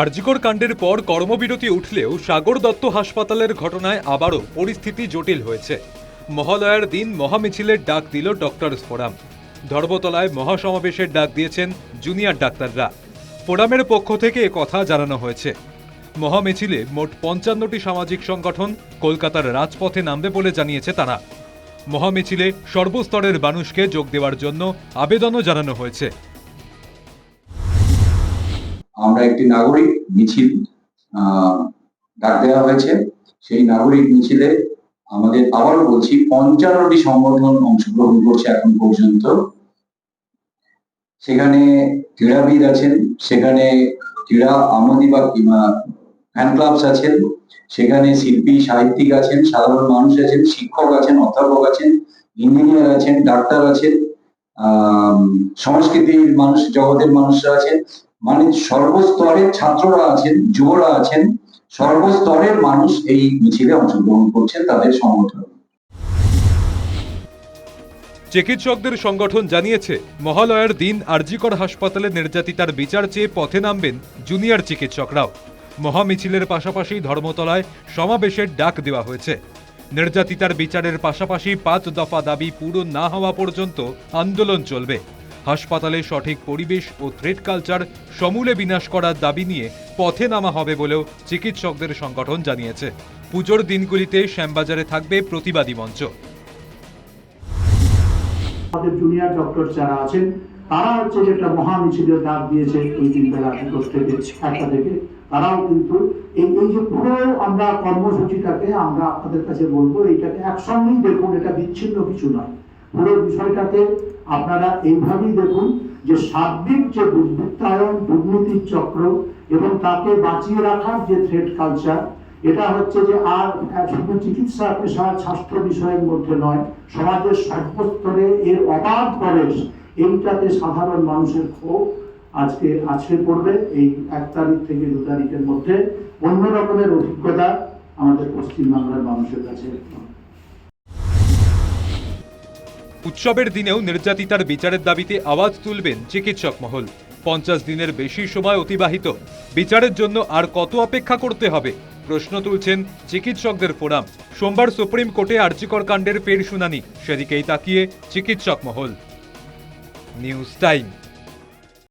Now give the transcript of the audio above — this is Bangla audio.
আরজিকর কাণ্ডের পর কর্মবিরতি উঠলেও সাগর দত্ত হাসপাতালের ঘটনায় আবারও পরিস্থিতি জটিল হয়েছে। মহালয়ার দিন মহামিছিলের ডাক দিল ডক্টর ফোরাম। ধর্মতলায় মহাসমাবেশের ডাক দিয়েছেন জুনিয়র ডাক্তাররা। ফোরামের পক্ষ থেকে কথা জানানো হয়েছে। মহামিছিলে মোট পঞ্চান্নটি সামাজিক সংগঠন কলকাতার রাজপথে নামবে বলে জানিয়েছে তারা। মহামিছিলে সর্বস্তরের মানুষকে যোগ দেওয়ার জন্য আবেদনও জানানো হয়েছে। আমরা একটি নাগরিক মিছিল ডাক দেওয়া হয়েছে। সেই নাগরিক মিছিলে আমাদের আবারও বলছি, পঞ্চান্নটি সংগঠন অংশগ্রহণ করছে এখন পর্যন্ত। সেখানে ক্রীড়াবিদ আছেন, সেখানে ক্রীড়া আমোদি বা ফ্যান ক্লাবস আছেন, সেখানে শিল্পী, সাহিত্যিক আছেন, সাধারণ মানুষ আছেন, শিক্ষক আছেন, অধ্যাপক আছেন ইঞ্জিনিয়ার আছেন ডাক্তার আছেন সংস্কৃতির মানুষ, জগতের মানুষরা আছেন। মানে সর্বস্তরের ছাত্ররা আছেন, যুবরা আছেন, সর্বস্তরের মানুষ এই মিছিলে অংশগ্রহণ করছেন তাদের সংগঠন চিকিৎসকদের সংগঠন জানিয়েছে, মহালয়ার দিন আরজিকর হাসপাতালে নির্যাতিতার বিচার চেয়ে পথে নামবেন জুনিয়র চিকিৎসকরাও। মহামিছিলের পাশাপাশি ধর্মতলায় সমাবেশের ডাক দেওয়া হয়েছে। নির্যাতিতার বিচারের পাশাপাশি পাঁচ দফা দাবি পূরণ না হওয়া পর্যন্ত আন্দোলন চলবে। হাসপাতালে সঠিক পরিবেশ ও থ্রেড কালচার সমূলে বিনাশ করার দাবি নিয়ে পথে নামা হবে বলেও চিকিৎসকদের সংগঠন জানিয়েছে। পুজোর দিনগুলিতে শ্যামবাজারে থাকবে প্রতিবাদী মঞ্চ। আমাদের ডক্টর যারা আছেন, তারা হচ্ছে ডাক দিয়েছে ওই দিন বেলা একটা থেকে তারাও কিন্তু এই এই যে পুরো আমরা কর্মসূচিটাকে আমরা আপনাদের কাছে বলব, এইটাকে একসঙ্গেই দেখুন, এটা বিচ্ছিন্ন কিছু নয়। পুরো বিষয়টাকে আপনারা এইভাবেই দেখুন যে সার্বিক যে দুর্বৃত্তায়ন, দুর্নীতির চক্র এবং তাকে বাঁচিয়ে রাখার যে থ্রেড কালচার এটা হচ্ছে যে আর শুধু চিকিৎসা পেশা, স্বাস্থ্য বিষয়ের মধ্যে নয়, সমাজের সর্বস্তরে এর অবাধ প্রবেশ, এইটাতে সাধারণ মানুষের ক্ষোভ আজকে আছড়ে পড়বে এই এক তারিখ থেকে দু তারিখের মধ্যে। অন্য রকমের অভিজ্ঞতা আমাদের পশ্চিমবাংলার মানুষের কাছে। উৎসবের দিনেও নির্যাতিতার বিচারের দাবিতে আওয়াজ তুলবেন চিকিৎসক মহল। পঞ্চাশ দিনের বেশি সময় অতিবাহিত। বিচারের জন্য আর কত অপেক্ষা করতে হবে? প্রশ্ন তুলছেন চিকিৎসকদের ফোরাম। সোমবার সুপ্রিম কোর্টে আর্যিকর কাণ্ডের ফের শুনানি। সেদিকেই তাকিয়ে চিকিৎসক মহল। News time.